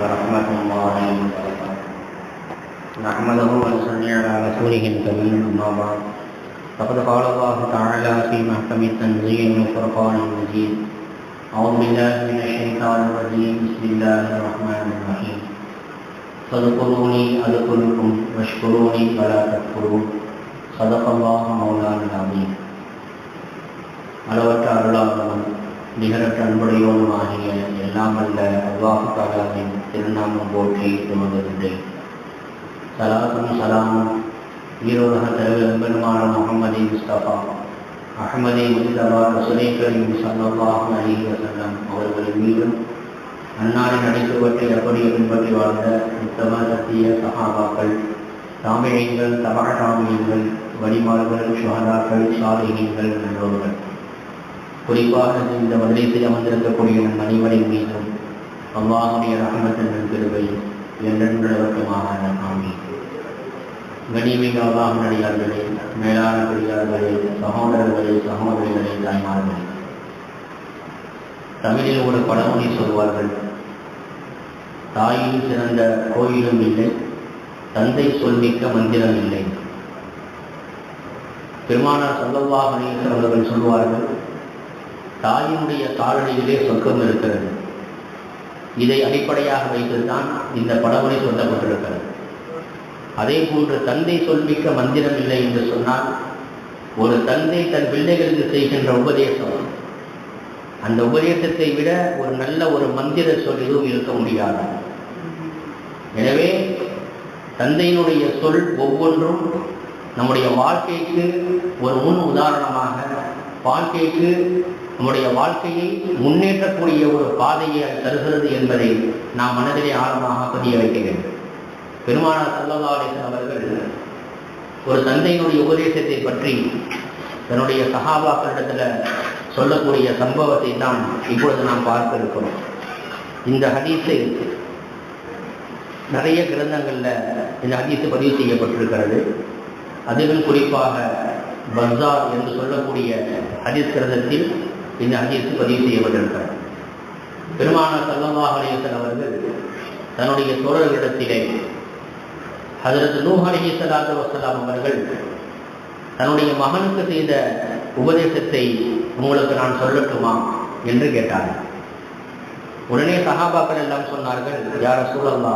ورحمة الله وبركاته نحمده ونصلي على رسوله الكريم أما بعد فقد قال الله تعالى في محكم التنزيل والفرقان المجيد أعوذ بالله من الشيطان الرجيم بسم الله الرحمن الرحيم فاذكروني أذكركم واشكروني ولا تكفرون صدق الله مولانا العظيم அளவற்ற அருளாளவன் நிகரற்ற அன்புடையோனுமாகிய எல்லாம் அல்ல அல்லாஹு தாலாவின் திருநாமம் போற்றி துவங்குகின்றேன் சலாத்தும் சலாமும். ஈரோலக தலைவர் பெருமான முகமதி முஸ்தபா. அகமதி முஸ்தபா ரசுலை கரீம் அலி வசல்லம் அவர்களின் மீதும் அன்னாரின் அடித்துப்பட்டு எப்படி பின்பற்றி வாழ்ந்த உத்தம சத்திய சகாபாக்கள் தாமிழியங்கள் தபா தாமியங்கள் வழிமார்கள் சுகதாக்கள் சாலைகள் நல்லோர்கள். குறிப்பாக இந்த வருடத்தில் அமர்ந்திருக்கக்கூடிய நம் அனைவரின் மீதும் அல்லாஹுடைய ரஹமத்தின் பெருவை என்றென்றவற்றுமாக ஆமி கனிமிக அல்லாஹ் நடிகார்களே மேலான பெரியார்களே சகோதரர்களே சகோதரிகளே தாய்மார்களே. தமிழில் ஒரு பழமொழி சொல்வார்கள் தாயில் சிறந்த கோயிலும் இல்லை தந்தை சொல்மிக்க மந்திரம் இல்லை. பெருமானார் சொல்லவாக அவர்கள் சொல்வார்கள் தாயினுடைய காலனியிலே சொர்க்கம் இருக்கிறது. இதை அடிப்படையாக வைத்துதான் இந்த படமொழி சொல்லப்பட்டிருக்கிறது. அதே போன்று தந்தை சொல்மிக்க மந்திரம் இல்லை என்று சொன்னால் ஒரு தந்தை தன் பிள்ளைகளுக்கு செய்கின்ற உபதேசம். அந்த உபதேசத்தை விட ஒரு நல்ல ஒரு மந்திர சொல் எதுவும் இருக்க முடியாது. எனவே தந்தையினுடைய சொல் ஒவ்வொன்றும் நம்முடைய வாழ்க்கைக்கு ஒரு முன் உதாரணமாக வாழ்க்கைக்கு நம்முடைய வாழ்க்கையை முன்னேற்றக்கூடிய ஒரு பாதையை அது தருகிறது என்பதை நாம் மனதிலே ஆழமாக பதிய வைக்க வேண்டும். பெருமானார் சல்லல்லாலேசன் அவர்கள் ஒரு தந்தையினுடைய உபதேசத்தை பற்றி தன்னுடைய சகாபாக்களிடத்தில் சொல்லக்கூடிய சம்பவத்தை தான் இப்பொழுது நாம் பார்க்க இருக்கிறோம். இந்த ஹதீஸை நிறைய கிரந்தங்களில் இந்த ஹதீஸு பதிவு செய்யப்பட்டிருக்கிறது. அதிலும் குறிப்பாக பஸார் என்று சொல்லக்கூடிய ஹதீஸ் கிரந்தத்தில் இந்த ஹதீஸு பதிவு செய்யப்பட்டிருக்கிறது பெருமானார் சல்லல்லாஹ் அலிசன் அவர்கள் தன்னுடைய தோழர்களிடத்திலே அதற்கு நூஹ் அலி சலாத்து வசலாம் அவர்கள் தன்னுடைய மகனுக்கு செய்த உபதேசத்தை உங்களுக்கு நான் சொல்லட்டுமா என்று கேட்டார்கள். உடனே சகாபாக்கள் எல்லாம் சொன்னார்கள் யார சூழல்லா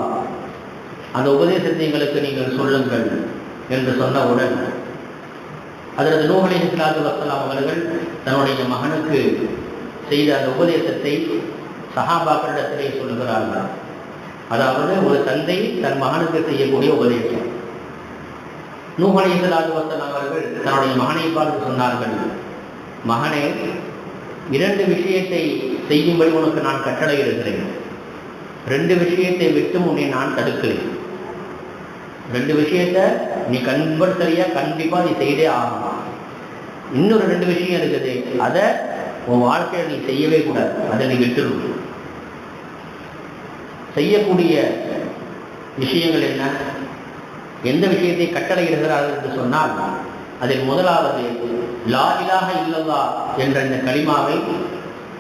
அந்த உபதேசத்தை எங்களுக்கு நீங்கள் சொல்லுங்கள் என்று சொன்னவுடன் அதற்கு நூகலை இஸ்லாத்து வசலாம் அவர்கள் தன்னுடைய மகனுக்கு செய்த அந்த உபதேசத்தை சஹாபாக்களிடத்திலே சொல்லுகிறார்கள். அதாவது ஒரு தந்தை தன் மகனுக்கு செய்யக்கூடிய உபதேசம். நூகலை இஸ்லாத்து வசலாம் அவர்கள் தன்னுடைய மகனை பார்த்து சொன்னார்கள். மகனே இரண்டு விஷயத்தை செய்யும்படி உனக்கு நான் கட்டளை இருக்கிறேன் ரெண்டு விஷயத்தை விட்டு உன்னை நான் தடுக்கிறேன். ரெண்டு விஷயத்த நீ கம்பல்சரியாக கண்டிப்பாக நீ செய்தே ஆகணும். இன்னொரு ரெண்டு விஷயம் இருக்குது. அதை உன் வாழ்க்கையில் நீ செய்யவே கூடாது. அதை நீ விட்டுரு. செய்யக்கூடிய விஷயங்கள் என்ன? எந்த விஷயத்தை கட்டளையிடுகிறார்கள் என்று சொன்னால் அதில் முதலாவது லாயிலாக இல்லல்லா என்ற இந்த களிமாவை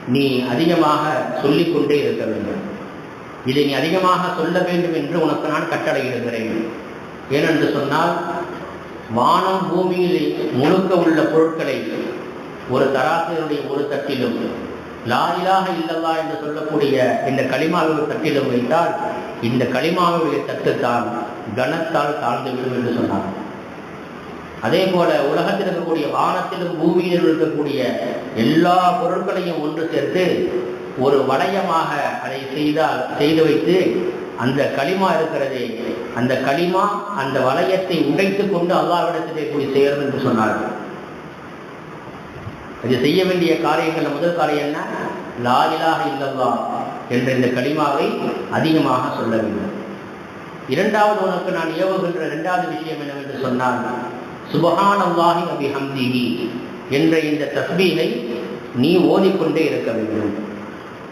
நீ அதிகமாக சொல்லிக்கொண்டே இருக்க வேண்டும். இதை நீ அதிகமாக சொல்ல வேண்டும் என்று உனக்கு நான் கட்டளையிடுகிறேன். ஏனென்று சொன்னால் வானம் பூமியில் முழுக்க உள்ள பொருட்களை ஒரு தராசினுடைய ஒரு தட்டிலும் லாயிலாக இல்லவா என்று சொல்லக்கூடிய இந்த களிமாவுடைய தட்டிலும் வைத்தால் இந்த களிமாவுடைய தட்டுத்தான் கனத்தால் தாழ்ந்துவிடும் என்று சொன்னார். அதே போல உலகத்தில் இருக்கக்கூடிய வானத்திலும் பூமியிலும் இருக்கக்கூடிய எல்லா பொருட்களையும் ஒன்று சேர்த்து ஒரு வளையமாக அதை செய்தால் செய்து வைத்து அந்த களிமா இருக்கிறதே. அந்த களிமா அந்த வளையத்தை உடைத்து கொண்டு அல்லாவிடத்திலே போய் சேரும் என்று சொன்னார்கள். அது செய்ய வேண்டிய காரியங்கள் முதல் காரியம் என்ன? லாயிலாக இல்லல்லா என்ற இந்த களிமாவை அதிகமாக சொல்ல வேண்டும் இரண்டாவது உனக்கு நான் ஏவுகின்ற இரண்டாவது விஷயம் என்னவென்று சொன்னால் சுபஹான் அல்லாஹி அபி ஹம்திஹி என்ற இந்த தஸ்பீகை நீ ஓதிக்கொண்டே இருக்க வேண்டும்.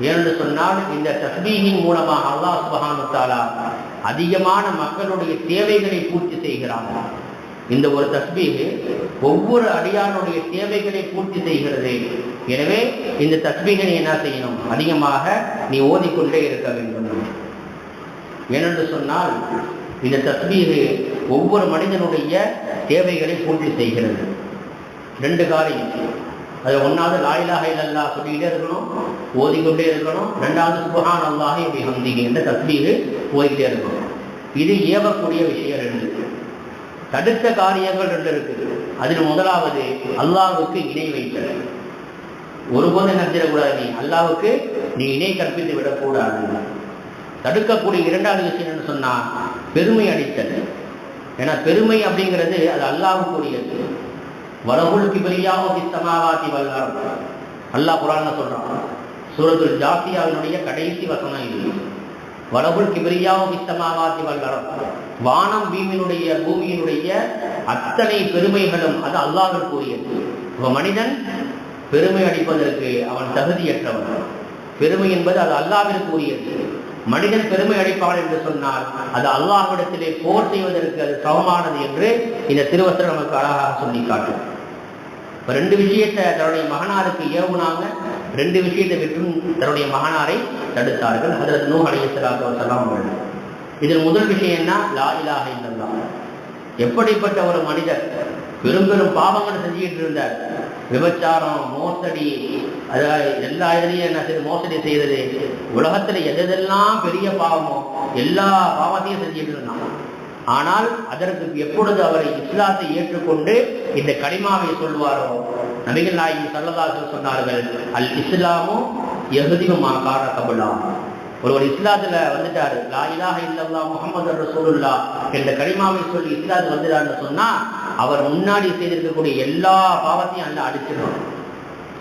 ஏனென்று சொன்னால் இந்த தஸ்பீகின் மூலமாக அல்லாஹ் சுபஹானு தாலா அதிகமான மக்களுடைய தேவைகளை பூர்த்தி செய்கிறாங்க இந்த ஒரு தஸ்பீகு ஒவ்வொரு அடியானுடைய தேவைகளை பூர்த்தி செய்கிறது. எனவே இந்த தஸ்பீகை நீ என்ன செய்யணும்? அதிகமாக நீ ஓதிக்கொண்டே இருக்க வேண்டும். ஏனென்று சொன்னால் இந்த தஸ்பீகு ஒவ்வொரு மனிதனுடைய தேவைகளை பூர்த்தி செய்கிறது. ரெண்டு காரியம். அது ஒன்றாவது லாயிலாக இல்லல்லா சொல்லிக்கிட்டே இருக்கணும் ஓதிக்கொண்டே இருக்கணும். ரெண்டாவது சுபஹான் அல்லாஹி இப்படி ஹந்திகி என்ற தஸ்பீகு ஓதிக்கிட்டே இருக்கணும். இது ஏவக்கூடிய விஷயம் ரெண்டு. தடுத்த காரியங்கள் ரெண்டு இருக்குது. அதில் முதலாவது அல்லாவுக்கு இணை வைத்தல். ஒருபோதும் என்ன செஞ்சிடக்கூடாது நீ? அல்லாவுக்கு நீ இணை கற்பித்து விடக்கூடாது. தடுக்கக்கூடிய இரண்டாவது விஷயம் என்ன சொன்னால் பெருமை அடித்தல் ஏன்னா பெருமை அப்படிங்கிறது அது அல்லாவுக்குரியது வலகுல் கிபரியாவோ பிஸ்தமாவாதி வல்லார் அல்லாஹ் குரான் சொல்றான் சூரத்துல் ஜாசியாவினுடைய கடைசி வசனம் இது. வலகுல் கிபரியாவோ பிஸ்தமாவாதி வல்லார் வானம் பூமியினுடைய பூமியினுடைய அத்தனை பெருமைகளும் அது அல்லாஹிற்குரியது இப்போ மனிதன் பெருமை அடிப்பதற்கு அவன் தகுதியற்றவன். பெருமை என்பது அது அல்லாவிற்கு உரியது மனிதன் பெருமை அடிப்பான் என்று சொன்னால் அது அல்லாஹ்விடத்திலே போர் செய்வதற்கு அது சமமானது என்று இந்த திருவசனம் நமக்கு அழகாக சொல்லி காட்டும் இப்போ ரெண்டு விஷயத்தை தன்னுடைய மகனாருக்கு ஏவுனாங்க ரெண்டு விஷயத்தை விட்டும் தன்னுடைய மகனாரை தடுத்தார்கள். அதில் நூ அலையலாத்து வசலாம் அவர்கள். இதில் முதல் விஷயம்னா என்ன? லா இலாஹ இல்லல்லா எப்படிப்பட்ட ஒரு மனிதர் பெரும் பெரும் பாவங்கள் செஞ்சுக்கிட்டு இருந்தார். விபச்சாரம் மோசடி அதாவது எல்லா இதுலையும் என்ன செய்து மோசடி செய்தது. உலகத்தில் எதெல்லாம் பெரிய பாவமோ எல்லா பாவத்தையும் செஞ்சுட்டு இருந்தான். ஆனால் அதற்கு எப்பொழுது அவர் இஸ்லாத்தை ஏற்றுக்கொண்டு இந்த கடிமாவை சொல்வாரோ? நபிகள் நாயகி சல்லதாசு சொன்னார்கள் அல் இஸ்லாமும் எகுதியும் கார ஒருவர் இஸ்லாத்துல வந்துட்டாரு லா இலாஹ இல்லல்லா முகமது ரசூலுல்லா என்ற கரிமாவை சொல்லி இஸ்லாத்து வந்துட்டாருன்னு சொன்னா அவர் முன்னாடி செய்திருக்கக்கூடிய எல்லா பாவத்தையும் அல்ல அடிச்சிடணும்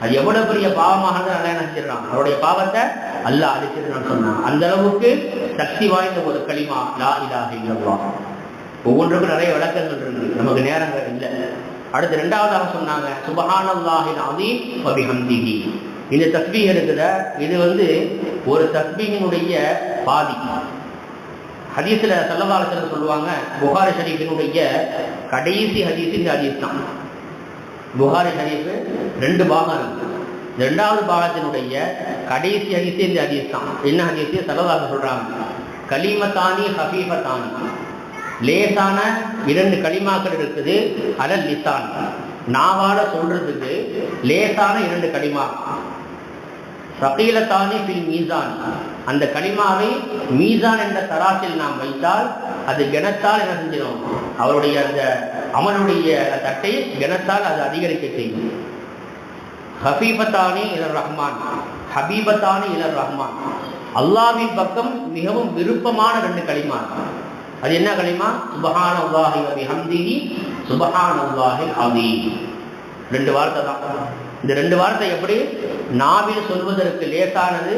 அது எவ்வளவு பெரிய பாவமாக அல்ல நினைச்சிடறான் அவருடைய பாவத்தை அல்ல அடிச்சிடறான்னு சொன்னான். அந்த அளவுக்கு சக்தி வாய்ந்த ஒரு களிமா லா இலாக இல்லல்லா ஒவ்வொன்றுக்கும் நிறைய விளக்கங்கள் இருக்கு நமக்கு நேரங்கள் இல்லை. அடுத்து ரெண்டாவதாக சொன்னாங்க சுபஹானல்லாஹின் அதீம் வபிஹம்திஹி இந்த தஸ்பீக் இருக்கிற இது வந்து ஒரு தஸ்பீகினுடைய பாதி. ஹதீஸில் செல்லவாலத்தில் சொல்லுவாங்க புகாரி ஷரீஃபினுடைய கடைசி ஹதீஸ் இந்த ஹதீஸ் தான். புகாரி ஷரீஃப் ரெண்டு பாகம் இருக்கு. ரெண்டாவது பாகத்தினுடைய கடைசி ஹதீஸ் இந்த ஹதீஸ் தான். என்ன ஹதீஸ்? சல்லவால சொல்கிறாங்க கலிமத்தானி ஹபீஃபத்தானி லேசான இரண்டு களிமாக்கள் இருக்குது. அலல் லிசான். நாவால சொல்றதுக்கு லேசான இரண்டு களிமா. சகீலத்தானே பில் மீசான். அந்த களிமாவை மீசான் என்ற தராசில் நாம் வைத்தால் அது கனத்தால் என்ன செஞ்சிடும்? அவருடைய அந்த அமனுடைய தட்டை கனத்தால் அது அதிகரிக்க செய்யும். ஹபீபத்தானே இலர் ரஹ்மான். ஹபீபத்தானே இலர் ரஹ்மான். அல்லாவின் பக்கம் மிகவும் விருப்பமான ரெண்டு களிமா. அது என்ன களிமா? சுபஹான அல்லாஹி வபி ஹம்திஹி சுபஹான அல்லாஹி அதீம் ரெண்டு வார்த்தை தான். இந்த ரெண்டு வார்த்தை எப்படி? நாவில் சொல்வதற்கு லேசானது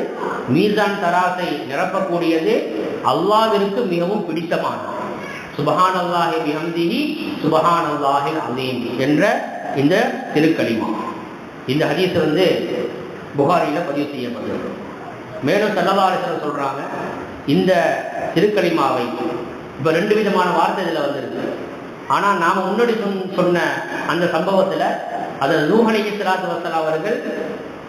மீசான் தராசை நிரப்பக்கூடியது அல்லாவிற்கு மிகவும் பிடித்தமானது. சுபஹான் அல்லாஹி பிஹம்திஹி சுபஹான் அல்லாஹி அதீம் என்ற இந்த திருக்களிமா. இந்த ஹதீஸ் வந்து புகாரியில் பதிவு செய்யப்பட்டது மேலும் செல்லவாரசர் சொல்றாங்க இந்த திருக்களிமாவை இப்ப ரெண்டு விதமான வார்த்தை இதுல வந்திருக்கு. ஆனா நாம முன்னாடி சொன்ன அந்த சம்பவத்துல அது நூஹலை சலாத்து வசலா அவர்கள்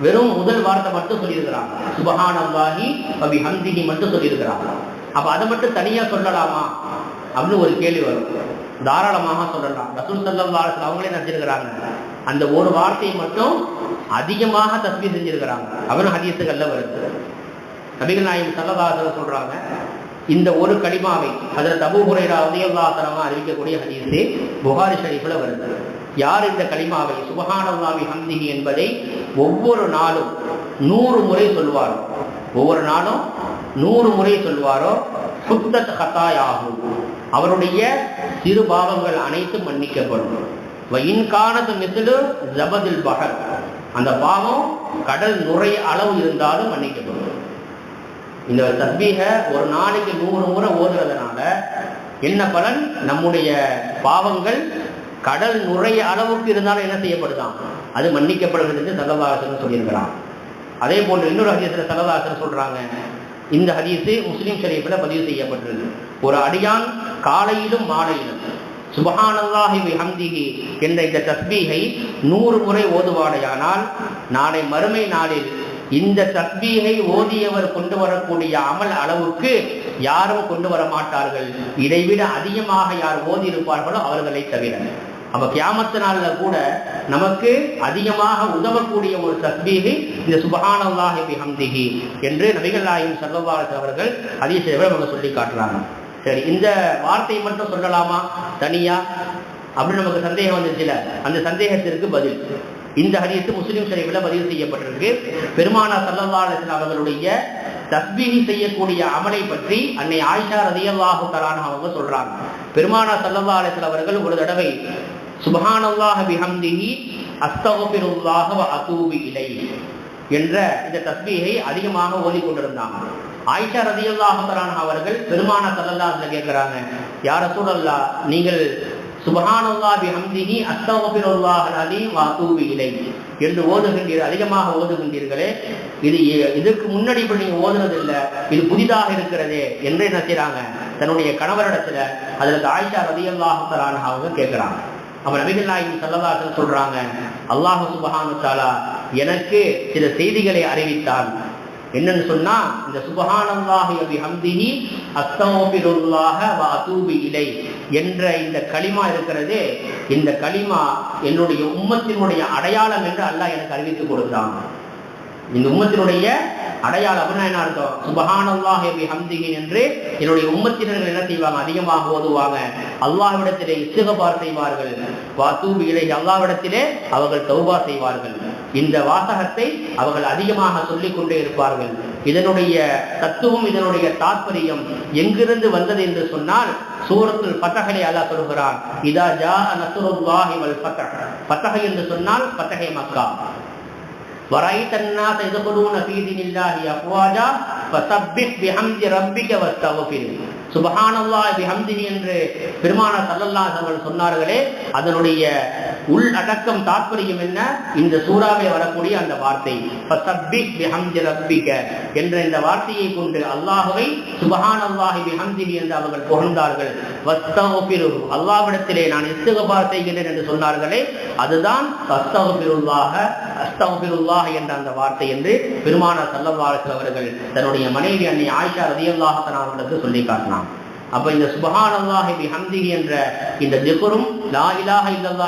வெறும் முதல் வார்த்தை மட்டும் சொல்லியிருக்கிறாங்க. சுபஹான் அல்லாஹி அபி ஹந்திகி மட்டும் சொல்லியிருக்கிறாங்க. அப்ப அதை மட்டும் தனியா சொல்லலாமா? அப்படின்னு ஒரு கேள்வி வரும். தாராளமாக சொல்லலாம். ரசூல் சல்லா அவங்களே நினைச்சிருக்கிறாங்க அந்த ஒரு வார்த்தையை மட்டும் அதிகமாக தஸ்மி செஞ்சிருக்கிறாங்க. அவரும் ஹதீஸுகள்ல வருது. நபிகள் நாயகம் சல்லதாசன் சொல்றாங்க இந்த ஒரு களிமாவை அதில் தபு முறைரா உதயல்லாத்தனமா அறிவிக்கக்கூடிய ஹதீஸே புகாரி ஷரீஃபில் வருது. யார் இந்த களிமாவை சுபஹானல்லாவி ஹம்திஹி என்பதை ஒவ்வொரு நாளும் நூறு முறை சொல்வாரோ? ஒவ்வொரு நாளும் நூறு முறை சொல்வாரோ? சுத்தத் ஹத்தாயாகும் அவருடைய சிறு பாவங்கள் அனைத்தும் மன்னிக்கப்படும். இன்கானது மிசிலு ஜபதில் பகல் அந்த பாவம் கடல் நுரை அளவு இருந்தாலும் மன்னிக்கப்படும். இந்த தஸ்பீக ஒரு நாளைக்கு நூறு முறை ஓதுறதுனால என்ன பலன்? நம்முடைய பாவங்கள் கடல் நுரைய அளவுக்கு இருந்தாலும் என்ன செய்யப்படுதான்? அது மன்னிக்கப்படுகிறது என்று சகவாசன் சொல்லியிருக்கிறான். அதே போன்று இன்னொரு ஹதீஸில் சகவாசன் சொல்றாங்க. இந்த ஹதீஸு முஸ்லீம் ஷரீஃபில் பதிவு செய்யப்பட்டிருக்கு ஒரு அடியான் காலையிலும் மாலையிலும் சுபஹானல்லாஹி ஹம்திஹி என்ற இந்த தஸ்பீகை நூறு முறை ஓதுவாடையானால் நாளை மறுமை நாளில் இந்த தஸ்பீகை ஓதியவர் கொண்டு வரக்கூடிய அமல் அளவுக்கு யாரும் கொண்டு வர மாட்டார்கள் இதைவிட அதிகமாக யார் ஓதி இருப்பார்களோ அவர்களை தவிர. அப்ப கியாமத்து நாள்ல கூட நமக்கு அதிகமாக உதவக்கூடிய ஒரு தஸ்பீகை இந்த சுபஹானல்லாஹி பிஹம்திஹி என்று நபிகள் நாயகம் சர்வபாரத் அவர்கள் ஹதீஸை அவங்க சொல்லி காட்டுறாங்க. சரி இந்த வார்த்தை மட்டும் சொல்லலாமா? தனியா? அப்படின்னு நமக்கு சந்தேகம் வந்துச்சுல அந்த சந்தேகத்திற்கு பதில். இந்த ஹரியத்து முஸ்லீம் சரிவில் பதிவு செய்யப்பட்டிருக்கு. பெருமானா சல்லல்லா அவர்களுடைய தஸ்பீகி செய்யக்கூடிய அமலை பற்றி அன்னை ஆயிஷா ரதியல்லாஹு தலான் அவங்க சொல்றாங்க. பெருமானா சல்லல்லா அவர்கள் ஒரு தடவை சுபஹானல்லாஹ பிஹம்திஹி அஸ்தகுபிருல்லாஹ வ அதூபி இலை என்ற இந்த தஸ்பீகை அதிகமாக ஓதிக்கொண்டிருந்தாங்க. ஆயிஷா ரதியல்லாஹு தலான் அவர்கள் பெருமானா சல்லல்லா கேட்கிறாங்க யார சூழல்லா நீங்கள் சுபஹானல்லா பிஹம்திஹி அஸ்தகுபிருல்லாஹ் அலீம் வ இலைஹி. என்று ஓதுகின்றீர்கள் அதிகமாக ஓதுகின்றீர்களே இது இதற்கு முன்னாடி இப்ப நீங்க ஓதுனது இல்ல இது புதிதாக இருக்கிறதே என்று என்ன செய்யறாங்க தன்னுடைய கணவரிடத்துல அதுல ஆயிஷா ரதியல்லாஹு அவங்க கேட்கிறாங்க. அவன் நபிகள் நாயகம் சல்லதாசன் சொல்றாங்க அல்லாஹு சுபஹானு தாலா எனக்கு சில செய்திகளை அறிவித்தான். என்னன்னு சொன்னா இந்த சுபஹானல்லாஹி அபி ஹம்திஹி அஸ்தோபிருல்லாஹ வ அதூபி இலை என்ற இந்த களிமா இருக்கிறது இந்த களிமா என்னுடைய உம்மத்தினுடைய அடையாளம் என்று அல்லாஹ் எனக்கு அறிவித்து கொடுத்தான் இந்த உம்மத்தினுடைய அடையாளம் அப்படின்னா என்ன அர்த்தம்? சுபஹானல்லாஹி பி ஹம்திஹின் என்று என்னுடைய உம்மத்தினர்கள் என்ன செய்வாங்க? அதிகமாக ஓதுவாங்க. அல்லாஹ்விடத்திலே இஸ்திகபார் செய்வார்கள். வாத்தூபி இலை அல்லாஹ்விடத்திலே அவர்கள் தௌபா செய்வார்கள். இந்த வாசகத்தை அவர்கள் அதிகமாக சொல்லிக் கொண்டே இருப்பார்கள். இதனுடைய தத்துவம் இதனுடைய தாற்பயம் எங்கிருந்து வந்தது என்று சொன்னால் சூரத்தில் பத்தகனை அல்லா சொல்கிறார் இதா ஜா நசுருல்லாஹி வல் பத்தக பத்தகை என்று சொன்னால் பத்தகை மக்கா. வரைத் அன்னாஸ் எதுபடுவன பீதினில்லாஹி அஃவாஜா ஃபஸப்பிஹ் பிஹம்தி ரப்பிக வஸ்தஃபிர். சுபஹானல்லா ஹம்திஹி என்று பெருமானார் சல்லல்லா அவர்கள் சொன்னார்களே அதனுடைய உள் அடக்கம் தாற்பயம் என்ன? இந்த சூறாவில் வரக்கூடிய அந்த வார்த்தை. என்ற இந்த வார்த்தையை கொண்டு அல்லாஹுவை சுபஹான் அல்லாஹி என்று அவர்கள் புகழ்ந்தார்கள். அல்லாவிடத்திலே நான் இஸ்தகபார் செய்கின்றேன் என்று சொன்னார்களே அதுதான் அஸ்தகுல்லாக என்ற அந்த வார்த்தை என்று பெருமான சல்லவாரசு அவர்கள் தன்னுடைய மனைவி அன்னை ஆயிஷா ரதியல்லாஹத்தன் அவர்களுக்கு சொல்லி காட்டினார் அப்ப இந்த சுபஹானல்லாஹி பிஹம்திஹி என்ற இந்த திக்ரும் லா இலாஹ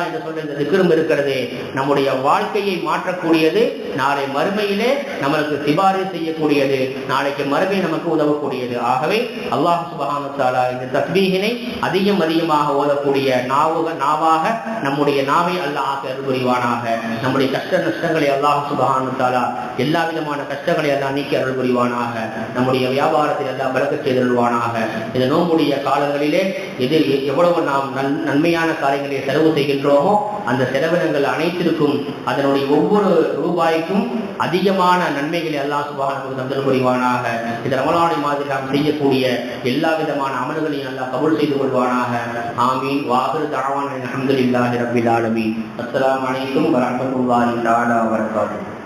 என்று சொல்ற இந்த திக்ரும் இருக்கிறது. நம்முடைய வாழ்க்கையை மாற்றக்கூடியது நாளை மறுமையிலே நம்மளுக்கு சிபாரி செய்யக்கூடியது நாளைக்கு மறுமை நமக்கு உதவக்கூடியது. ஆகவே அல்லாஹ் சுபஹானு இந்த தஸ்மீகினை அதிகம் அதிகமாக ஓதக்கூடிய நாவுக நாவாக நம்முடைய நாவை அல்லாஹ் அருள் புரிவானாக. நம்முடைய கஷ்ட நஷ்டங்களை அல்லாஹ் சுபஹானு எல்லா விதமான கஷ்டங்களை எல்லாம் நீக்கி அருள் புரிவானாக. நம்முடைய வியாபாரத்தில் எல்லாம் வழக்கு செய்தருள்வானாக இந்த நோம்புடைய காலங்களிலே எது எவ்வளவு நாம் நன் நன்மையான காரியங்களை செலவு செய்கின்றோமோ அந்த செலவினங்கள் அனைத்திற்கும் அதனுடைய ஒவ்வொரு ரூபாய்க்கும் அதிகமான நன்மைகளை அல்லா சுபாக தந்தல் புரிவானாக. இந்த ரமலானை மாதிரி நாம் செய்யக்கூடிய எல்லா விதமான அமல்களையும் அல்லா கபுல் செய்து கொள்வானாக. ஆமீன். வாகர் தாவான் அஹமதுல்லாஹி ரபில் ஆலமீன். அஸ்லாம் அனைத்தும் வரமத்துல்லாஹி தஆலா வபரகாத்துஹு.